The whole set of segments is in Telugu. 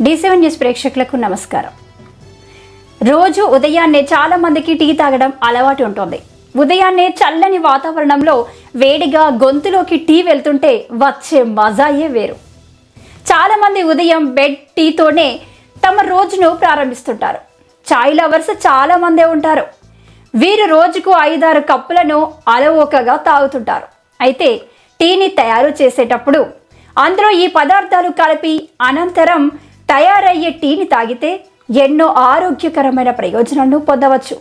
డి సెవెన్ న్యూస్ ప్రేక్షకులకు నమస్కారం. రోజు ఉదయాన్నే చాలా మందికి టీ తాగడం అలవాటు ఉంటుంది. ఉదయాన్నే చల్లని వాతావరణంలో వేడిగా గొంతులోకి టీ వెళ్తుంటే వచ్చే మజాయే వేరు. చాలామంది ఉదయం బెడ్ టీతోనే తమ రోజును ప్రారంభిస్తుంటారు. చాయ్ లవర్స్ చాలా మందే ఉంటారు. వీరు రోజుకు ఐదారు కప్పులను అలవోకగా తాగుతుంటారు. అయితే టీని తయారు చేసేటప్పుడు అందులో ఈ పదార్థాలు కలిపి అనంతరం తయారయ్యే టీని తాగితే ఎన్నో ఆరోగ్యకరమైన ప్రయోజనాలను పొందవచ్చు.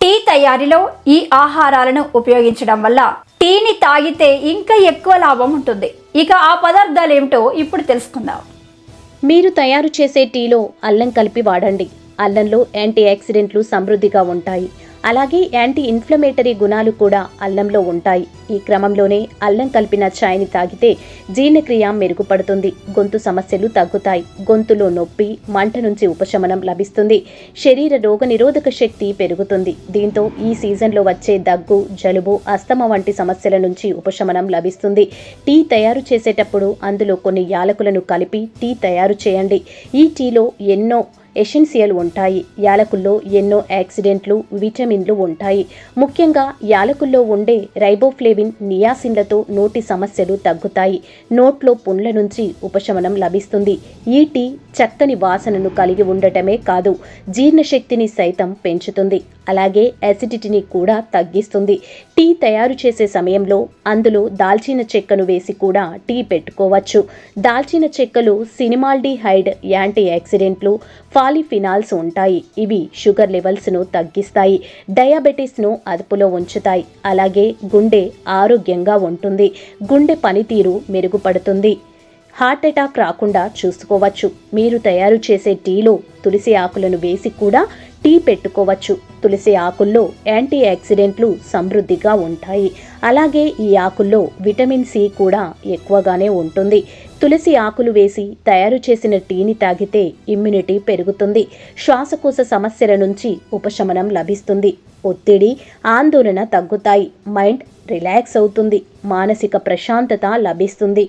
టీ తయారీలో ఈ ఆహారాలను ఉపయోగించడం వల్ల టీని తాగితే ఇంకా ఎక్కువ లాభం ఉంటుంది. ఇక ఆ పదార్థాలు ఏమిటో ఇప్పుడు తెలుసుకుందాం. మీరు తయారు చేసే టీలో అల్లం కలిపి వాడండి. అల్లంలో యాంటీ ఆక్సిడెంట్లు సమృద్ధిగా ఉంటాయి. అలాగే యాంటీ ఇన్ఫ్లమేటరీ గుణాలు కూడా అల్లంలో ఉంటాయి. ఈ క్రమంలోనే అల్లం కలిపిన ఛాయ్ని తాగితే జీర్ణక్రియ మెరుగుపడుతుంది గొంతు సమస్యలు తగ్గుతాయి గొంతులో నొప్పి మంట నుంచి ఉపశమనం లభిస్తుంది శరీర రోగనిరోధక శక్తి పెరుగుతుంది. దీంతో ఈ సీజన్లో వచ్చే దగ్గు జలుబు అస్తమ వంటి సమస్యల నుంచి ఉపశమనం లభిస్తుంది. టీ తయారు చేసేటప్పుడు అందులో కొన్ని యాలకులను కలిపి టీ తయారు చేయండి. ఈ టీలో ఎన్నో ఎసెన్షియల్ ఉంటాయి. యాలకుల్లో ఎన్నో యాక్సిడెంట్లు విటమిన్లు ఉంటాయి. ముఖ్యంగా యాలకుల్లో ఉండే రైబోఫ్లేవిన్ నియాసిన్లతో నోటి సమస్యలు తగ్గుతాయి. నోట్లో పుండ్ల నుంచి ఉపశమనం లభిస్తుంది. ఈ టీ చక్కని వాసనను కలిగి ఉండటమే కాదు జీర్ణశక్తిని సైతం పెంచుతుంది. అలాగే యాసిడిటీని కూడా తగ్గిస్తుంది. టీ తయారు చేసే సమయంలో అందులో దాల్చిన చెక్కను వేసి కూడా టీ పెట్టుకోవచ్చు. దాల్చిన చెక్కలు సినిమాల్డిహైడ్ యాంటీ యాక్సిడెంట్లు పాలిఫినాల్స్ ఉంటాయి. ఇవి షుగర్ లెవెల్స్ను తగ్గిస్తాయి. డయాబెటీస్ను అదుపులో ఉంచుతాయి. అలాగే గుండె ఆరోగ్యంగా ఉంటుంది. గుండె పనితీరు మెరుగుపడుతుంది. హార్ట్ అటాక్ రాకుండా చూసుకోవచ్చు. మీరు తయారు చేసే టీలో తులసి ఆకులను వేసి కూడా టీ పెట్టుకోవచ్చు. తులసి ఆకుల్లో యాంటీ ఆక్సిడెంట్లు సమృద్ధిగా ఉంటాయి. అలాగే ఈ ఆకుల్లో విటమిన్ సి కూడా ఎక్కువగానే ఉంటుంది. తులసి ఆకులు వేసి తయారు చేసిన టీని తాగితే ఇమ్యూనిటీ పెరుగుతుంది. శ్వాసకోశ సమస్యల నుంచి ఉపశమనం లభిస్తుంది. ఒత్తిడి ఆందోళన తగ్గుతాయి. మైండ్ రిలాక్స్ అవుతుంది. మానసిక ప్రశాంతత లభిస్తుంది.